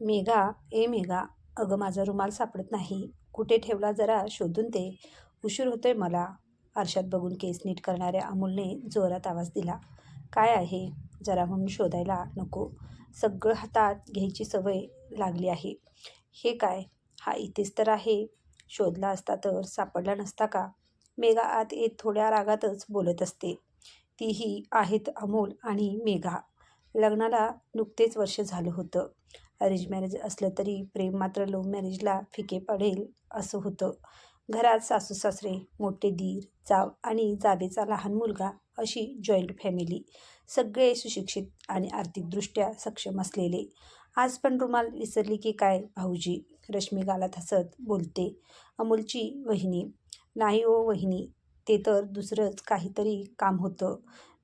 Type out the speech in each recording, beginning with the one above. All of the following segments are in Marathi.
मेघा ए मेघा अगं माझा रुमाल सापडत नाही. कुठे ठेवला जरा शोधून दे. उशीर होतोय मला. आरशात बघून केस नीट करणाऱ्या अमोलने जोरात आवाज दिला. काय आहे? जरा म्हणून शोधायला नको. सगळं हातात घ्यायची सवय लागली आहे. हे काय? हा इथेच तर आहे. शोधला असता तर सापडला नसता का? मेघा आत येत थोड्या रागातच बोलत असते. तीही आहेत अमोल आणि मेघा. लग्नाला नुकतेच वर्ष झालं होतं. अरेंज मॅरेज असलं तरी प्रेम मात्र लव्ह मॅरेजला फिके पडेल असं होतं. घरात सासू सासरे मोठे दीर जाव आणि जावेचा लहान मुलगा अशी जॉईंट फॅमिली. सगळे सुशिक्षित आणि आर्थिकदृष्ट्या सक्षम असलेले. आज पण रुमाल विसरली की काय भाऊजी? रश्मी गालात हसत बोलते. अमोलची वहिनी. नाही ओ वहिनी ते तर दुसरंच काहीतरी काम होतं.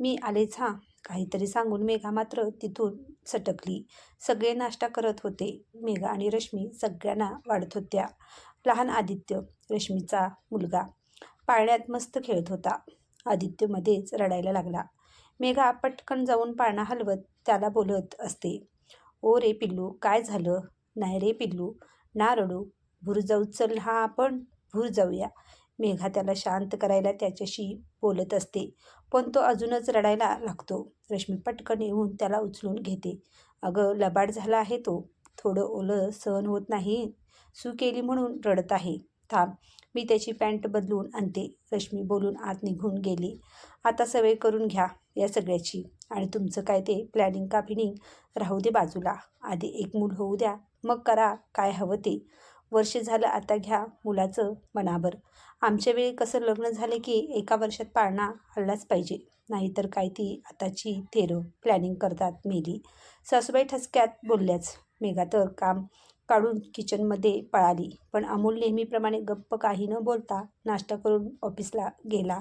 मी आलेच हां. काहीतरी सांगून मेघा मात्र तिथून सटकली. सगळे नाश्ता करत होते. मेघा आणि रश्मी सगळ्यांना वाढत होत्या. लहान आदित्य रश्मीचा मुलगा पाळण्यात मस्त खेळत होता. आदित्य मध्येच रडायला लागला. मेघा पटकन जाऊन पाळणा हलवत त्याला बोलत असते. ओ रे पिल्लू काय झालं? नाही रे पिल्लू ना रडू. भूर जाऊ चल हा आपण भूर जाऊया. मेघा त्याला शांत करायला त्याच्याशी बोलत असते. पण तो अजूनच रडायला लागतो. रश्मी पटकन येऊन त्याला उचलून घेते. अगं लबाड झाला आहे तो. थोडं ओलं सहन होत नाही. सू केली म्हणून रडत आहे. थांब मी त्याची पॅन्ट बदलून आणते. रश्मी बोलून आत निघून गेली. आता सवय करून घ्या या सगळ्याची. आणि तुमचं काय ते प्लॅनिंग का फिनिंग राहू दे बाजूला. आधी एक मूल होऊ द्या. मग करा काय हवं ते. वर्ष झालं आता घ्या मुलाचं मनावर आमच्या वेळी कसं लग्न झालं की एका वर्षात पाळणा हल्लाच पाहिजे. नाहीतर काय ती आताची थेरं प्लॅनिंग करतात मेली. सासूबाई ठसक्यात बोलल्याच. मेघा तर काम काढून किचनमध्ये पळाली. पण अमोल नेहमीप्रमाणे गप्प काही न बोलता नाश्ता करून ऑफिसला गेला.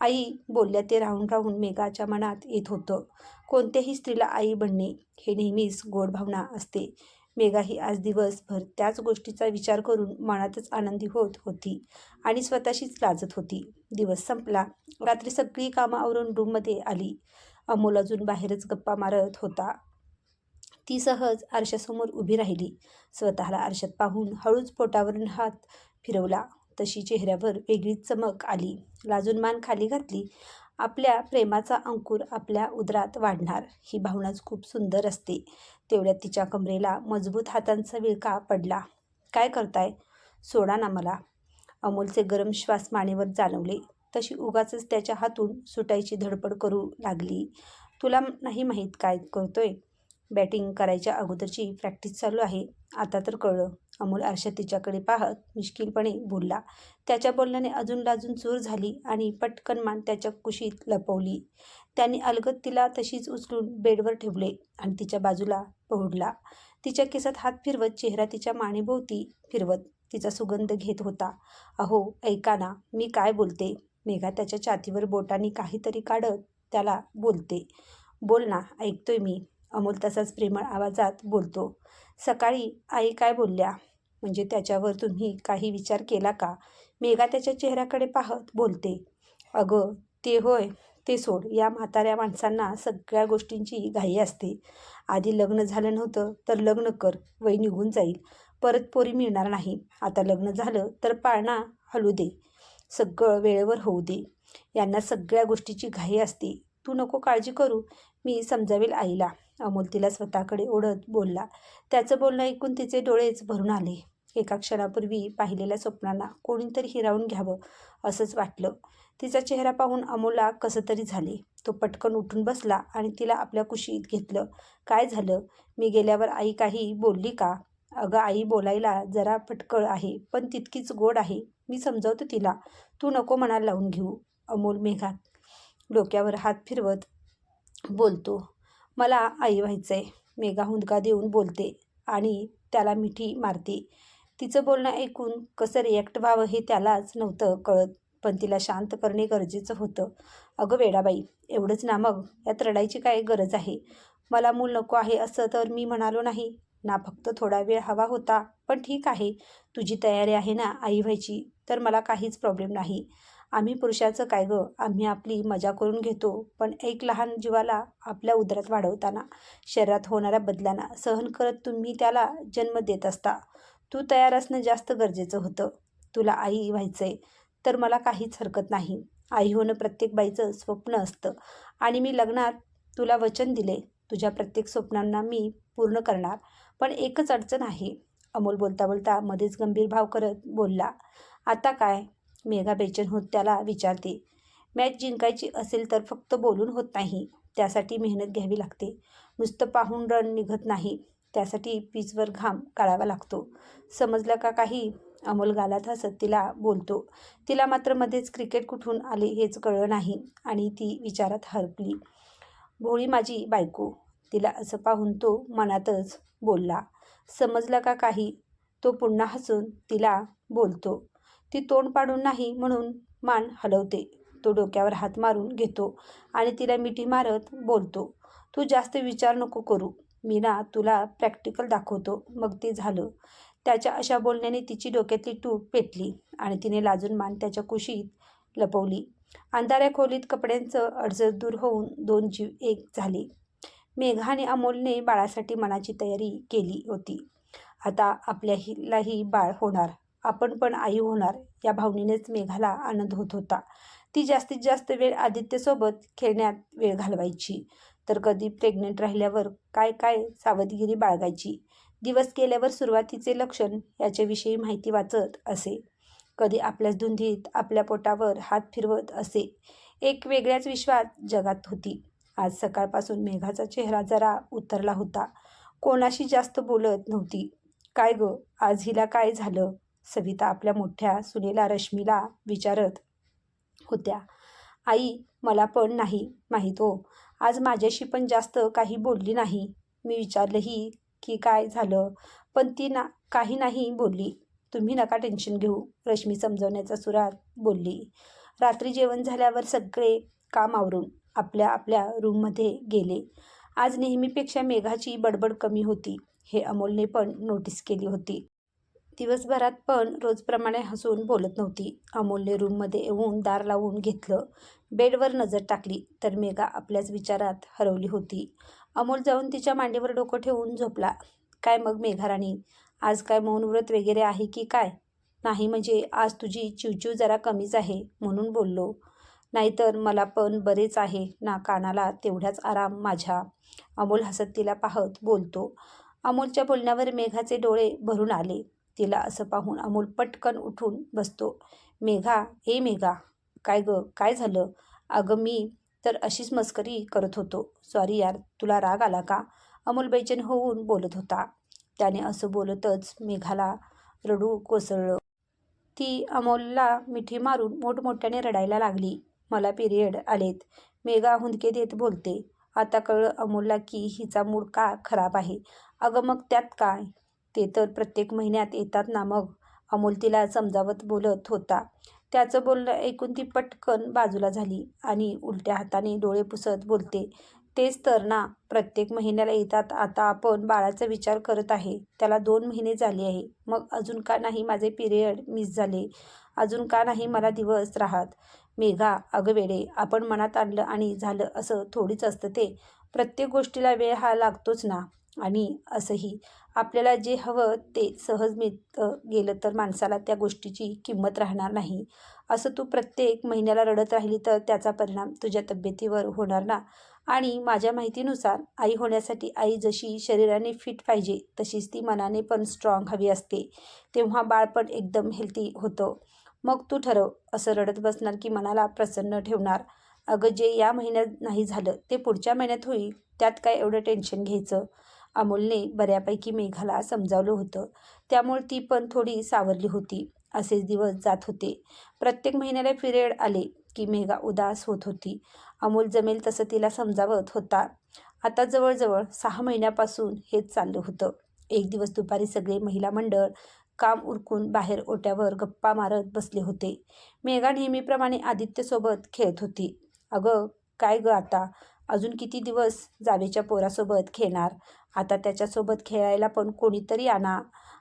आई बोलल्या ते राहून राहून मेघाच्या मनात येत होतं. कोणत्याही स्त्रीला आई बनणे हे नेहमीच गोड भावना असते. मेघाही आज दिवसभर त्याच गोष्टीचा विचार करून मनातच आनंदी होत होती आणि स्वतःशीच लाजत होती. दिवस संपला. रात्री सगळी कामं आवरून रूममध्ये आली. अमोल अजून बाहेरच गप्पा मारत होता. ती सहज आरशासमोर उभी राहिली. स्वतःला आरशात पाहून हळूच पोटावरून हात फिरवला. तशी चेहऱ्यावर वेगळीच चमक आली. लाजून मान खाली घातली. आपल्या प्रेमाचा अंकुर आपल्या उदरात वाढणार. ही भावनाच खूप सुंदर असते. तेवढ्यात तिच्या कमरेला मजबूत हातांचा विळका पडला. काय करताय? सोडा ना मला. अमोलचे गरम श्वास मानेवर जाणवले. तशी उगाच त्याच्या हातून सुटायची धडपड करू लागली. तुला नाही माहीत काय करतोय? बॅटिंग करायच्या अगोदरची प्रॅक्टिस चालू आहे. आता तर कळलं. अमोल आरशात तिच्याकडे पाहत मिश्किलपणे बोलला. त्याच्या बोलण्याने अजून लाजून चूर झाली आणि पटकन मान त्याच्या कुशीत लपवली. त्याने अलगत तिला तशीच उचलून बेडवर ठेवले आणि तिच्या बाजूला पोहडला तिच्या केसात हात फिरवत चेहरा तिच्या मानेभोवती फिरवत तिचा सुगंध घेत होता. अहो ऐका ना मी काय बोलते? मेघा त्याच्या छातीवर बोटांनी काहीतरी काढत त्याला बोलते. बोल ना ऐकतोय मी. अमोल तसाच प्रेमळ आवाजात बोलतो. सकाळी आई काय बोलल्या? म्हणजे त्याच्यावर तुम्ही काही विचार केला का? मेघा त्याच्या चेहऱ्याकडे पाहत बोलते अगं ते होय ते सोड. या म्हाताऱ्या माणसांना सगळ्या गोष्टींची घाई असते. आधी लग्न झालं नव्हतं तर लग्न कर. वय निघून जाईल. परत पोरी मिळणार नाही. आता लग्न झालं तर पाळणा हलू दे. सगळं वेळेवर होऊ दे. यांना सगळ्या गोष्टीची घाई असते. तू नको काळजी करू मी समजावेल आईला. अमोल तिला स्वतःकडे ओढत बोलला. त्याचं बोलणं ऐकून तिचे डोळेच भरून आले. एका क्षणापूर्वी पाहिलेल्या स्वप्नांना कोणीतरी हिरावून घ्यावं असंच वाटलं. तिचा चेहरा पाहून अमोलला कसं तरी झाले. तो पटकन उठून बसला आणि तिला आपल्या कुशीत घेतलं. काय झालं? मी गेल्यावर आई काही बोलली का? अगं आई बोलायला जरा पटकळ आहे पण तितकीच गोड आहे. मी समजावतो तिला. तू नको मनाला लावून घेऊ. अमोल मेघात डोक्यावर हात फिरवत बोलतो मला आई व्हायचं आहे मेघा हुंदका देऊन बोलते आणि त्याला मिठी मारते. तिचं बोलणं ऐकून कसं रिॲक्ट व्हावं हे त्यालाच नव्हतं कळत पण तिला शांत करणे गरजेचं होतं. अगं वेडाबाई एवढंच ना मग? यात रडायची काय गरज आहे? मला मूल नको आहे असं तर मी म्हणालो नाही. ना फक्त थोडा वेळ हवा होता पण ठीक आहे. तुझी तयारी आहे ना आई व्हायची? तर मला काहीच प्रॉब्लेम नाही. आम्ही पुरुषाचं काय गं? आम्ही आपली मजा करून घेतो. पण एक लहान जीवाला आपल्या उदरात वाढवताना शरीरात होणाऱ्या बदलांना सहन करत तुम्ही त्याला जन्म देत असता. तू तयार असणं जास्त गरजेचं होतं. तुला आई व्हायचंय तर मला काहीच हरकत नाही. आई होणं प्रत्येक बाईचं स्वप्न असतं. आणि मी लग्नात तुला वचन दिले. तुझ्या प्रत्येक स्वप्नांना मी पूर्ण करणार. पण एकच अडचण आहे. अमोल बोलता बोलता मध्येच गंभीर भाव करत बोलला आता काय? मेघा बेचैन होत त्याला विचारते मॅच जिंकायची असेल तर फक्त बोलून होत नाही त्यासाठी मेहनत घ्यावी लागते. नुसतं पाहून रन निघत नाही त्यासाठी पीचवर घाम काढावा लागतो. समजलं का काही? अमोल गालात हसत तिला बोलतो तिला मात्र मध्येच क्रिकेट कुठून आले हेच कळलं नाही आणि ती विचारात हरपली भोळी माझी बायको तिला असं पाहून तो मनातच बोलला समजलं का काही? तो पुन्हा हसून तिला बोलतो ती तोंड पाडून नाही म्हणून मान हलवते. तो डोक्यावर हात मारून घेतो आणि तिला मिठी मारत बोलतो तू जास्त विचार नको करू. मी ना तुला प्रॅक्टिकल दाखवतो. मग ते झालं. त्याच्या अशा बोलण्याने तिची डोक्यातली टूप पेटली आणि तिने लाजून मान त्याच्या कुशीत लपवली. अंधाऱ्या खोलीत कपड्यांचं अडचण दूर होऊन दोन जीव एक झाले. मेघाने अमोलने बाळासाठी मनाची तयारी केली होती. आता आपल्यालाही बाळ होणार. आपण पण आई होणार या भावनेनेच मेघाला आनंद होत होता. ती जास्तीत जास्त वेळ आदित्यसोबत खेळण्यात वेळ घालवायची. तर कधी प्रेग्नेंट राहिल्यावर काय काय सावधगिरी बाळगायची? दिवस गेल्यावर सुरुवातीचे लक्षण याच्याविषयी माहिती वाचत असे. कधी आपल्याच धुंदीत आपल्या पोटावर हात फिरवत असे. एक वेगळ्याच विश्वात जगात होती. आज सकाळपासून मेघाचा चेहरा जरा उतरला होता. कोणाशी जास्त बोलत नव्हती. काय गं? आज हिला काय झालं? सविता आपल्या मोठ्या सुनेला रश्मीला विचारत होत्या आई मला पण नाही माहीत हो आज माझ्याशी पण जास्त काही बोलली नाही मी विचारलंही की काय झालं पण ती ना काही नाही बोलली. तुम्ही नका टेन्शन घेऊ रश्मी समजवण्याचा सुरात बोलली. रात्री जेवण झाल्यावर सगळे काम आवरून आपल्या आपल्या रूममध्ये गेले. आज नेहमीपेक्षा मेघाची बडबड कमी होती हे अमोलने पण नोटीस केली होती. दिवसभरात पण रोजप्रमाणे हसून बोलत नव्हती. अमोलने रूममध्ये येऊन दार लावून घेतलं. बेडवर नजर टाकली तर मेघा आपल्याच विचारात हरवली होती. अमोल जाऊन तिच्या मांडीवर डोकं ठेवून झोपला. काय मग मेघाराणी? आज काय मौनव्रत वगैरे आहे की काय? नाही म्हणजे आज तुझी चिवचिव जरा कमीच आहे म्हणून बोललो. नाहीतर मला पण बरेच आहे ना कानाला तेवढ्याच आराम माझ्या. अमोल हसत तिला पाहत बोलतो. अमोलच्या बोलण्यावर मेघाचे डोळे भरून आले. तिला असं पाहून अमोल पटकन उठून बसतो. मेघा ए मेघा काय गं काय झालं? अगं मी तर अशीच मस्करी करत होतो. सॉरी यार तुला राग आला का? अमोल बैचन होऊन बोलत होता. त्याने असं बोलतच मेघाला रडू कोसळलं. ती अमोलला मिठी मारून मोठमोठ्याने रडायला लागली. मला पिरियड आलेत. मेघा हुंदके देत बोलते. आता कळलं अमोलला की हिचा मूड का खराब आहे. अगं मग त्यात काय? ते तर प्रत्येक महिन्यात येतात ना मग. अमोल तिला समजावत बोलत होता. त्याचं बोलणं ऐकून ती पटकन बाजूला झाली आणि उलट्या हाताने डोळे पुसत बोलते तेच तर ना प्रत्येक महिन्याला येतात. आता आपण बाळाचा विचार करत आहे. त्याला दोन महिने झाले आहे. मग अजून का नाही माझे पिरियड मिस झाले? अजून का नाही मला दिवस राहत? मेघा अगं वेडे आपण मनात आणलं आणि झालं असं थोडीच असतं ते. प्रत्येक गोष्टीला वेळ हा लागतोच ना. आणि असंही. आपल्याला जे हवं ते सहज मिळतं गेलं तर माणसाला त्या गोष्टीची किंमत राहणार नाही. असं तू प्रत्येक महिन्याला रडत राहिली तर त्याचा परिणाम तुझ्या तब्येतीवर होणार ना? आणि माझ्या माहितीनुसार आई होण्यासाठी आई जशी शरीराने फिट पाहिजे तशीच ती मनाने पण स्ट्रॉंग हवी असते. तेव्हा बाळपण एकदम हेल्थी होतं. मग तू ठरव असं रडत बसणार की मनाला प्रसन्न ठेवणार? अगं जे या महिन्यात नाही झालं ते पुढच्या महिन्यात होईल त्यात काय एवढं टेन्शन घ्यायचं? अमोलने बऱ्यापैकी मेघाला समजावलं होतं. त्यामुळे ती पण थोडी सावरली होती. असेच दिवस जात होते. प्रत्येक महिन्याला पिरियड आले की मेघा उदास होत होती. अमोल जमेल तसं तिला समजावत होता. आता जवळजवळ सहा महिन्यापासून हेच चाललं होतं. एक दिवस दुपारी सगळे महिला मंडळ काम उरकून बाहेर ओट्यावर गप्पा मारत बसले होते. मेघा नेहमीप्रमाणे आदित्यसोबत खेळत होती. अगं काय गं आता? अजून किती दिवस जावेच्या पोरासोबत खेळणार? आता त्याच्यासोबत खेळायला पण कोणीतरी आणा.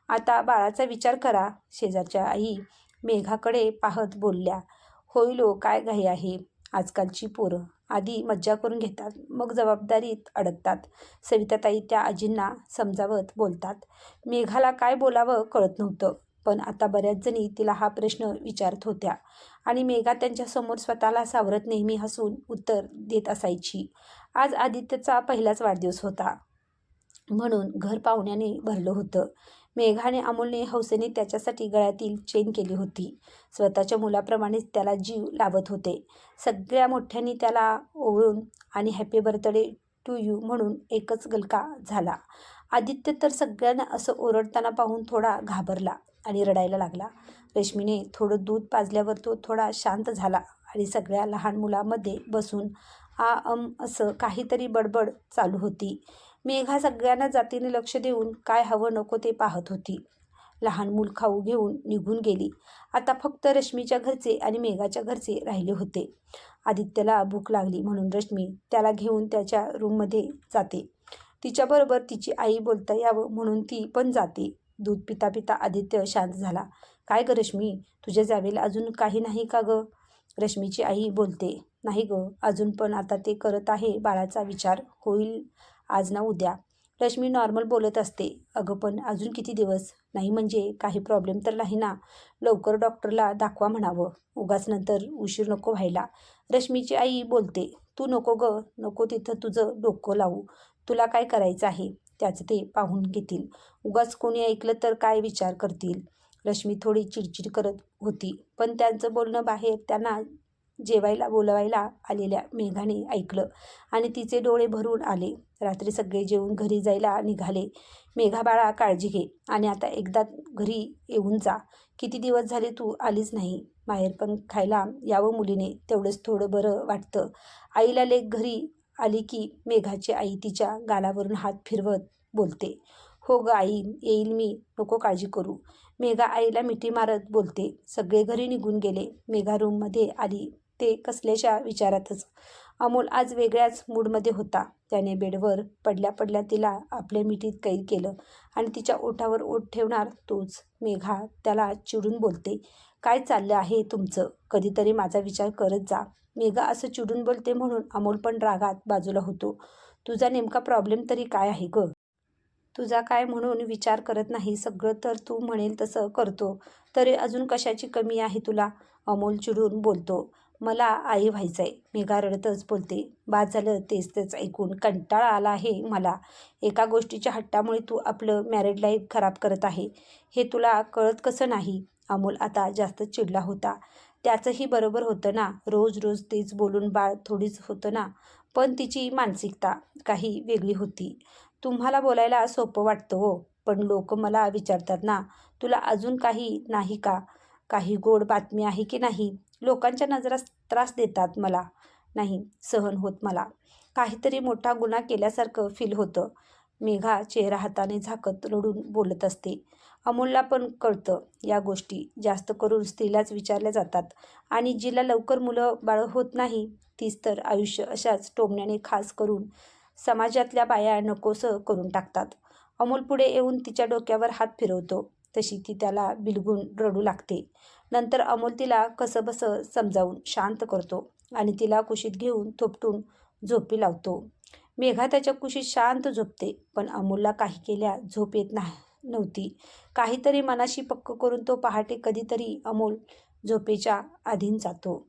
आता बाळाचा विचार करा शेजारच्या आई मेघाकडे पाहत बोलल्या. होईलो काय घाई आहे? आजकालची पोरं. आधी मज्जा करून घेतात मग जबाबदारीत अडकतात. सविताताई त्या आजींना समजावत बोलतात. मेघाला काय बोलावं कळत नव्हतं पण आता बऱ्याच जणी तिला हा प्रश्न विचारत होत्या. आणि मेघा त्यांच्यासमोर स्वतःला सावरत नेहमी हसून उत्तर देत असायची. आज आदित्यचा पहिलाच वाढदिवस होता. म्हणून घर पाहुण्याने भरलं होतं. मेघाने अमोलने हौसेने त्याच्यासाठी गळ्यातील चेन केली होती. स्वतःच्या मुलाप्रमाणेच त्याला जीव लावत होते. सगळ्या मोठ्यांनी त्याला ओवळून आणि हॅपी बर्थडे टू यू म्हणून एकच गलका झाला. आदित्य तर सगळ्यांना असं ओरडताना पाहून थोडा घाबरला आणि रडायला लागला. रश्मीने थोडं दूध पाजल्यावर तो थोडा शांत झाला आणि सगळ्या लहान मुलामध्ये बसून आ अम असं काहीतरी बडबड चालू होती. मेघा सगळ्यांना जातीने लक्ष देऊन काय हवं नको ते पाहत होती. लहान मूल खाऊ घेऊन निघून गेली. आता फक्त रश्मीच्या घरचे आणि मेघाच्या घरचे राहिले होते. आदित्यला भूक लागली म्हणून रश्मी त्याला घेऊन त्याच्या रूममध्ये जाते. तिच्याबरोबर तिची आई बोलता यावं म्हणून ती पण जाते. दूध पिता पिता आदित्य शांत झाला. काय ग रश्मी तुझ्या जावेला अजून काही नाही का ग? रश्मीची आई बोलते. नाही ग अजून पण आता ते करत आहे बाळाचा विचार होईल आज ना उद्या. रश्मी नॉर्मल बोलत असते. अगं पण अजून किती दिवस? नाही म्हणजे काही प्रॉब्लेम तर नाही ना? लवकर डॉक्टरला दाखवा म्हणावं. उगाच नंतर उशीर नको व्हायला. रश्मीची आई बोलते तू नको ग. नको तिथं तुझं डोकं लावू. तुला काय करायचं आहे? त्याचं ते पाहून घेतील. उगाच कोणी ऐकलं तर काय विचार करतील? रश्मी थोडी चिडचिड करत होती. पण त्यांचं बोलणं बाहेर त्यांना जेवायला बोलवायला आलेल्या मेघाने ऐकलं आणि तिचे डोळे भरून आले. रात्री सगळे जेवून घरी जायला निघाले. मेघा बाळा काळजी घे आणि आता एकदा घरी येऊन जा. किती दिवस झाले तू आलीच नाही. माहेर पण खायला यावं मुलीने. तेवढंच थोडं बरं वाटतं. आईला लेक घरी आली की मेघाची आई तिच्या गालावरून हात फिरवत बोलते. हो ग आई येईल मी. नको काळजी करू. मेघा आईला मिठी मारत बोलते. सगळे घरी निघून गेले. मेघा रूममध्ये आली. ते कसल्याच्या विचारातच. अमोल आज वेगळ्याच मूडमध्ये होता. त्याने बेडवर पडल्या पडल्या तिला आपल्या मिठीत कैद केलं आणि तिच्या ओठावर ओठ ठेवणार तोच मेघा त्याला चिडून बोलते. काय चाललं आहे तुमचं? कधीतरी माझा विचार करत जा. मेघा असं चिडून बोलते म्हणून अमोल पण रागात बाजूला होतो. तुझा नेमका प्रॉब्लेम तरी काय आहे ग? तुझा काय म्हणून विचार करत नाही सगळं तर तू म्हणेल तसं करतो. तरी अजून कशाची कमी आहे तुला? अमोल चिडून बोलतो. मला आई व्हायचं आहे मी गारडतच बोलते. बाद झालं तेच तेच ऐकून कंटाळा आला आहे मला. एका गोष्टीच्या हट्टामुळे तू आपलं मॅरिड लाईफ खराब करत आहे. हे तुला कळत कसं नाही? अमोल आता जास्त चिडला होता. त्याचंही बरोबर होतं ना? रोज रोज तेच बोलून बाळ थोडीच होतं ना? पण तिची मानसिकता काही वेगळी होती. तुम्हाला बोलायला सोपं वाटतं हो पण लोक मला विचारतात ना तुला अजून काही नाही का? काही गोड बातमी आहे की नाही? लोकांच्या नजरात त्रास देतात मला. नाही सहन होत मला. काहीतरी मोठा गुन्हा केल्यासारखं फील होतं. मेघा चेहरा हाताने झाकत रडून बोलत असते. अमोलला पण कळतं या गोष्टी. जास्त करून स्त्रीलाच विचारल्या जातात. आणि जिला लवकर मुलं बाळ होत नाही तीच तर आयुष्य अशाच टोमण्याने खास करून समाजातल्या बाया नकोसं करून टाकतात. अमोल पुढे येऊन तिच्या डोक्यावर हात फिरवतो. तशी ती त्याला बिलगून रडू लागते. नंतर अमोल तिला कसंबसं समजावून शांत करतो आणि तिला कुशीत घेऊन थोपटून झोपी लावतो. मेघा त्याच्या कुशीत शांत झोपते पण अमोलला काही केल्या झोप येत नाही नव्हती. काहीतरी मनाशी पक्क करून तो पहाटे कधीतरी अमोल झोपेच्या आधीन जातो.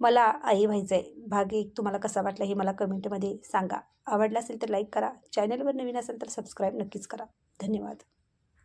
मला आई व्हायचं आहे भाग एक तुम्हाला कसा वाटला हे मला कमेंटमध्ये सांगा. आवडला असेल तर लाईक करा. चॅनलवर नवीन असेल तर सबस्क्राईब नक्कीच करा. धन्यवाद.